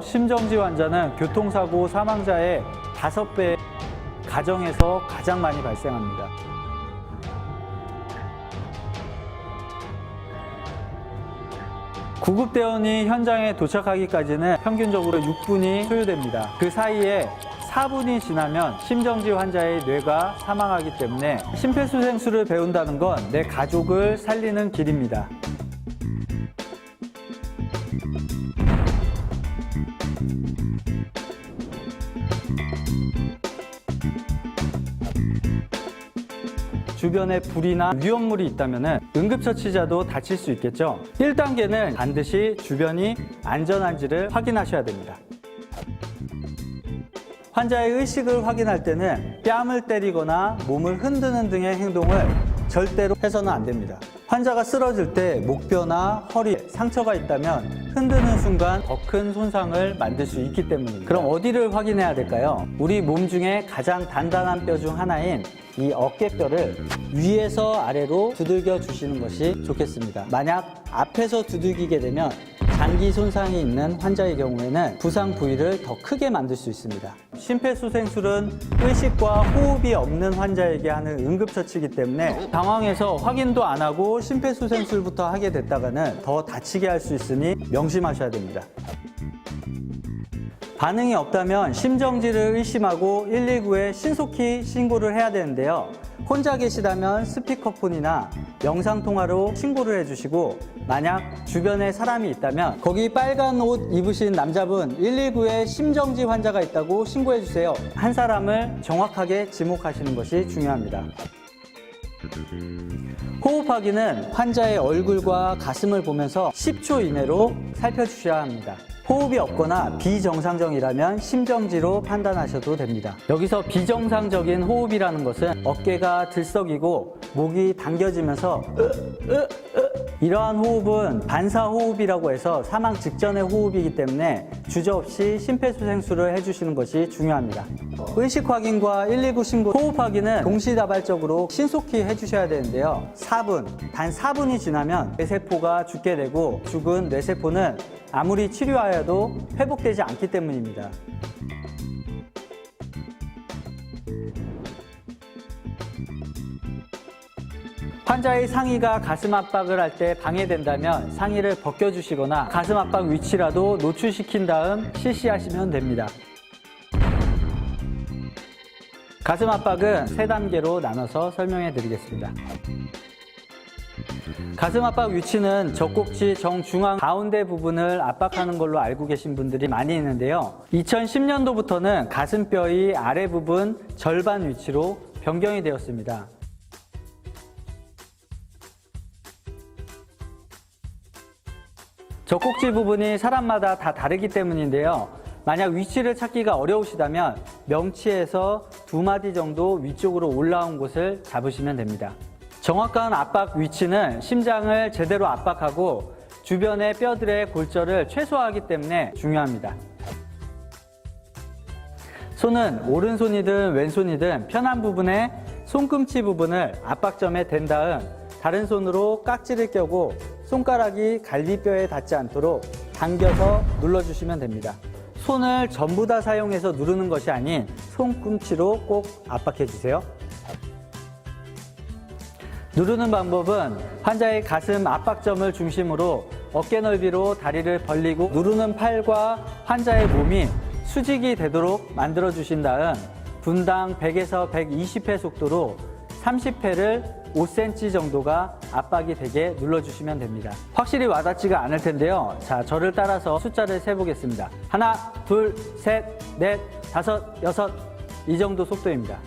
심정지 환자는 교통사고 사망자의 5배 가정에서 가장 많이 발생합니다. 구급대원이 현장에 도착하기까지는 평균적으로 6분이 소요됩니다. 그 사이에 4분이 지나면 심정지 환자의 뇌가 사망하기 때문에 심폐소생술을 배운다는 건 내 가족을 살리는 길입니다. 주변에 불이나 위험물이 있다면 응급처치자도 다칠 수 있겠죠. 1단계는 반드시 주변이 안전한지를 확인하셔야 됩니다. 환자의 의식을 확인할 때는 뺨을 때리거나 몸을 흔드는 등의 행동을 절대로 해서는 안 됩니다. 환자가 쓰러질 때 목뼈나 허리에 상처가 있다면 흔드는 순간 더 큰 손상을 만들 수 있기 때문입니다. 그럼 어디를 확인해야 될까요? 우리 몸 중에 가장 단단한 뼈 중 하나인 이 어깨뼈를 위에서 아래로 두들겨 주시는 것이 좋겠습니다. 만약 앞에서 두들기게 되면 장기 손상이 있는 환자의 경우에는 부상 부위를 더 크게 만들 수 있습니다. 심폐소생술은 의식과 호흡이 없는 환자에게 하는 응급처치이기 때문에 당황해서 확인도 안 하고 심폐소생술부터 하게 됐다가는 더 다치게 할 수 있으니 명심하셔야 됩니다. 반응이 없다면 심정지를 의심하고 119에 신속히 신고를 해야 되는데요. 혼자 계시다면 스피커폰이나 영상통화로 신고를 해주시고 만약 주변에 사람이 있다면 거기 빨간 옷 입으신 남자분 119에 심정지 환자가 있다고 신고해 주세요. 한 사람을 정확하게 지목하시는 것이 중요합니다. 호흡하기는 환자의 얼굴과 가슴을 보면서 10초 이내로 살펴주셔야 합니다. 호흡이 없거나 비정상적이라면 심정지로 판단하셔도 됩니다. 여기서 비정상적인 호흡이라는 것은 어깨가 들썩이고 목이 당겨지면서 으, 으, 으. 이러한 호흡은 반사 호흡이라고 해서 사망 직전의 호흡이기 때문에 주저없이 심폐소생술을 해주시는 것이 중요합니다. 의식 확인과 119 신고 호흡 확인은 동시다발적으로 신속히 해주셔야 되는데요. 4분, 단 4분이 지나면 뇌세포가 죽게 되고 죽은 뇌세포는 아무리 치료하여도 회복되지 않기 때문입니다. 환자의 상의가 가슴 압박을 할 때 방해된다면 상의를 벗겨주시거나 가슴 압박 위치라도 노출시킨 다음 실시하시면 됩니다. 가슴 압박은 세 단계로 나눠서 설명해 드리겠습니다. 가슴 압박 위치는 젖꼭지 정중앙 가운데 부분을 압박하는 걸로 알고 계신 분들이 많이 있는데요. 2010년도부터는 가슴뼈의 아래 부분 절반 위치로 변경이 되었습니다. 젖꼭지 부분이 사람마다 다 다르기 때문인데요. 만약 위치를 찾기가 어려우시다면 명치에서 두 마디 정도 위쪽으로 올라온 곳을 잡으시면 됩니다. 정확한 압박 위치는 심장을 제대로 압박하고 주변의 뼈들의 골절을 최소화하기 때문에 중요합니다. 손은 오른손이든 왼손이든 편한 부분에 손꿈치 부분을 압박점에 댄 다음 다른 손으로 깍지를 껴고 손가락이 갈비뼈에 닿지 않도록 당겨서 눌러주시면 됩니다. 손을 전부 다 사용해서 누르는 것이 아닌 손꿈치로 꼭 압박해 주세요. 누르는 방법은 환자의 가슴 압박점을 중심으로 어깨 넓이로 다리를 벌리고 누르는 팔과 환자의 몸이 수직이 되도록 만들어 주신 다음 분당 100에서 120회 속도로 30회를 5cm 정도가 압박이 되게 눌러주시면 됩니다. 확실히 와닿지가 않을 텐데요. 자, 저를 따라서 숫자를 세보겠습니다. 하나, 둘, 셋, 넷, 다섯, 여섯. 이 정도 속도입니다.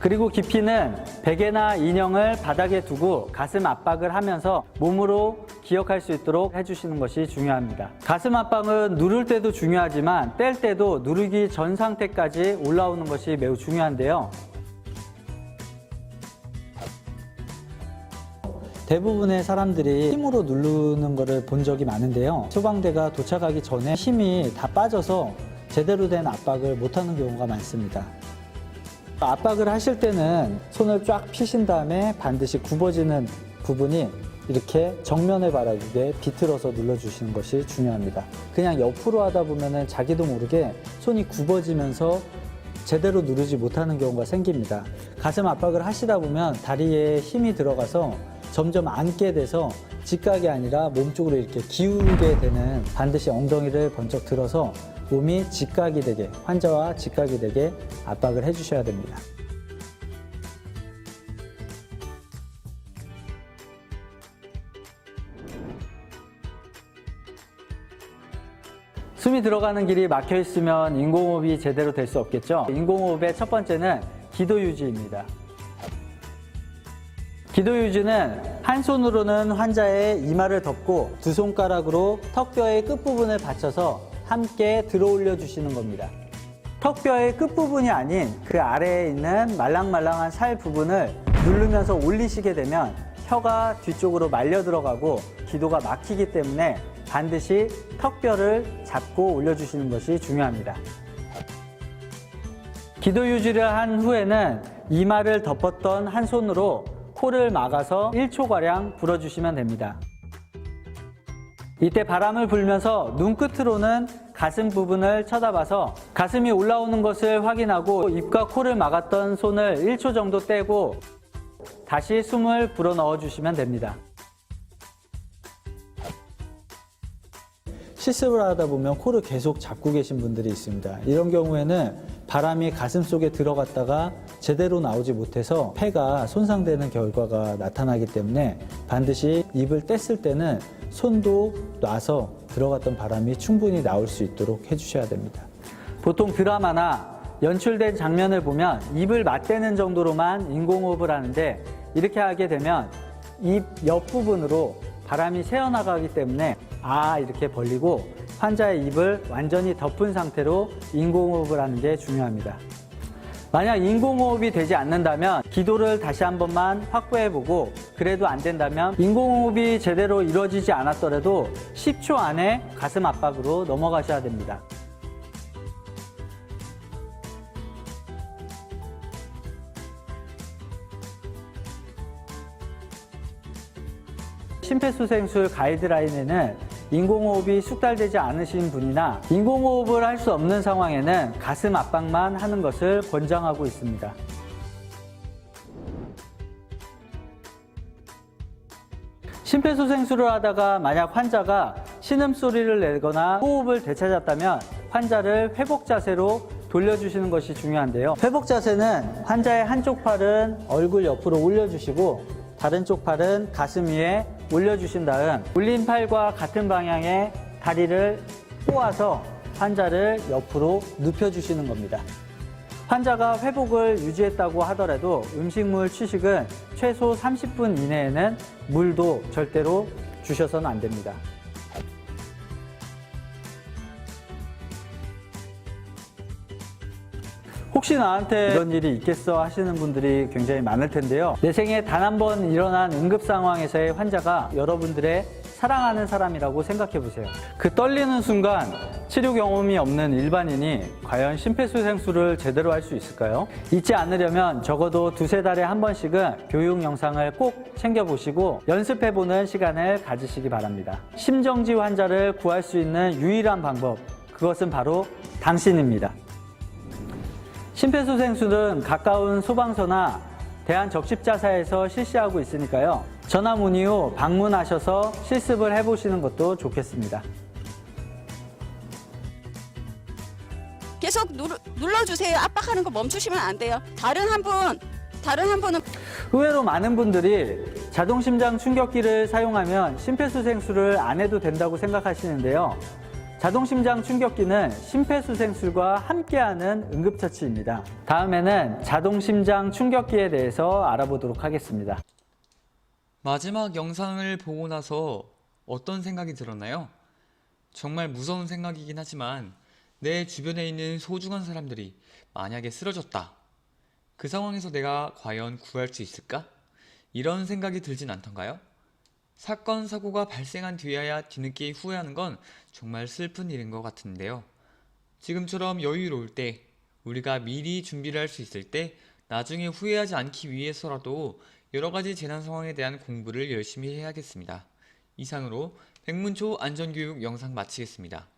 그리고 깊이는 베개나 인형을 바닥에 두고 가슴 압박을 하면서 몸으로 기억할 수 있도록 해주시는 것이 중요합니다. 가슴 압박은 누를 때도 중요하지만 뗄 때도 누르기 전 상태까지 올라오는 것이 매우 중요한데요. 대부분의 사람들이 힘으로 누르는 것을 본 적이 많은데요. 소방대가 도착하기 전에 힘이 다 빠져서 제대로 된 압박을 못하는 경우가 많습니다. 압박을 하실 때는 손을 쫙 피신 다음에 반드시 굽어지는 부분이 이렇게 정면에 바라보게 비틀어서 눌러주시는 것이 중요합니다. 그냥 옆으로 하다 보면은 자기도 모르게 손이 굽어지면서 제대로 누르지 못하는 경우가 생깁니다. 가슴 압박을 하시다 보면 다리에 힘이 들어가서 점점 앉게 돼서 직각이 아니라 몸 쪽으로 이렇게 기울게 되는 반드시 엉덩이를 번쩍 들어서 몸이 직각이 되게 환자와 직각이 되게 압박을 해주셔야 됩니다. 숨이 들어가는 길이 막혀 있으면 인공호흡이 제대로 될 수 없겠죠. 인공호흡의 첫 번째는 기도 유지입니다. 기도 유지는 한 손으로는 환자의 이마를 덮고 두 손가락으로 턱뼈의 끝부분을 받쳐서 함께 들어 올려 주시는 겁니다. 턱뼈의 끝부분이 아닌 그 아래에 있는 말랑말랑한 살 부분을 누르면서 올리시게 되면 혀가 뒤쪽으로 말려 들어가고 기도가 막히기 때문에 반드시 턱뼈를 잡고 올려주시는 것이 중요합니다. 기도 유지를 한 후에는 이마를 덮었던 한 손으로 코를 막아서 1초가량 불어주시면 됩니다. 이때 바람을 불면서 눈끝으로는 가슴 부분을 쳐다봐서 가슴이 올라오는 것을 확인하고 입과 코를 막았던 손을 1초 정도 떼고 다시 숨을 불어 넣어 주시면 됩니다. 실습을 하다 보면 코를 계속 잡고 계신 분들이 있습니다. 이런 경우에는 바람이 가슴 속에 들어갔다가 제대로 나오지 못해서 폐가 손상되는 결과가 나타나기 때문에 반드시 입을 뗐을 때는 손도 놔서 들어갔던 바람이 충분히 나올 수 있도록 해주셔야 됩니다. 보통 드라마나 연출된 장면을 보면 입을 맞대는 정도로만 인공호흡을 하는데 이렇게 하게 되면 입 옆부분으로 바람이 새어나가기 때문에 아 이렇게 벌리고 환자의 입을 완전히 덮은 상태로 인공호흡을 하는 게 중요합니다. 만약 인공호흡이 되지 않는다면 기도를 다시 한 번만 확보해 보고 그래도 안 된다면 인공호흡이 제대로 이루어지지 않았더라도 10초 안에 가슴 압박으로 넘어가셔야 됩니다. 심폐소생술 가이드라인에는 인공호흡이 숙달되지 않으신 분이나 인공호흡을 할 수 없는 상황에는 가슴 압박만 하는 것을 권장하고 있습니다. 심폐소생술을 하다가 만약 환자가 신음소리를 내거나 호흡을 되찾았다면 환자를 회복 자세로 돌려주시는 것이 중요한데요. 회복 자세는 환자의 한쪽 팔은 얼굴 옆으로 올려주시고 다른 쪽 팔은 가슴 위에 올려주신 다음 올린 팔과 같은 방향의 다리를 꼬아서 환자를 옆으로 눕혀주시는 겁니다. 환자가 회복을 유지했다고 하더라도 음식물 취식은 최소 30분 이내에는 물도 절대로 주셔서는 안 됩니다. 혹시 나한테 이런 일이 있겠어 하시는 분들이 굉장히 많을 텐데요. 내 생에 단 한 번 일어난 응급 상황에서의 환자가 여러분들의 사랑하는 사람이라고 생각해 보세요. 그 떨리는 순간 치료 경험이 없는 일반인이 과연 심폐소생술을 제대로 할 수 있을까요? 잊지 않으려면 적어도 두세 달에 한 번씩은 교육 영상을 꼭 챙겨보시고 연습해보는 시간을 가지시기 바랍니다. 심정지 환자를 구할 수 있는 유일한 방법, 그것은 바로 당신입니다. 심폐소생술은 가까운 소방서나 대한적십자사에서 실시하고 있으니까요. 전화 문의 후 방문하셔서 실습을 해보시는 것도 좋겠습니다. 계속 누르, 눌러주세요. 압박하는 거 멈추시면 안 돼요. 다른 한 분, 다른 한 분은 의외로 많은 분들이 자동심장 충격기를 사용하면 심폐소생술을 안 해도 된다고 생각하시는데요. 자동심장 충격기는 심폐소생술과 함께하는 응급처치입니다. 다음에는 자동심장 충격기에 대해서 알아보도록 하겠습니다. 마지막 영상을 보고 나서 어떤 생각이 들었나요? 정말 무서운 생각이긴 하지만 내 주변에 있는 소중한 사람들이 만약에 쓰러졌다. 그 상황에서 내가 과연 구할 수 있을까? 이런 생각이 들진 않던가요? 사건, 사고가 발생한 뒤에야 뒤늦게 후회하는 건 정말 슬픈 일인 것 같은데요. 지금처럼 여유로울 때, 우리가 미리 준비를 할 수 있을 때, 나중에 후회하지 않기 위해서라도 여러 가지 재난 상황에 대한 공부를 열심히 해야겠습니다. 이상으로 백문초 안전교육 영상 마치겠습니다.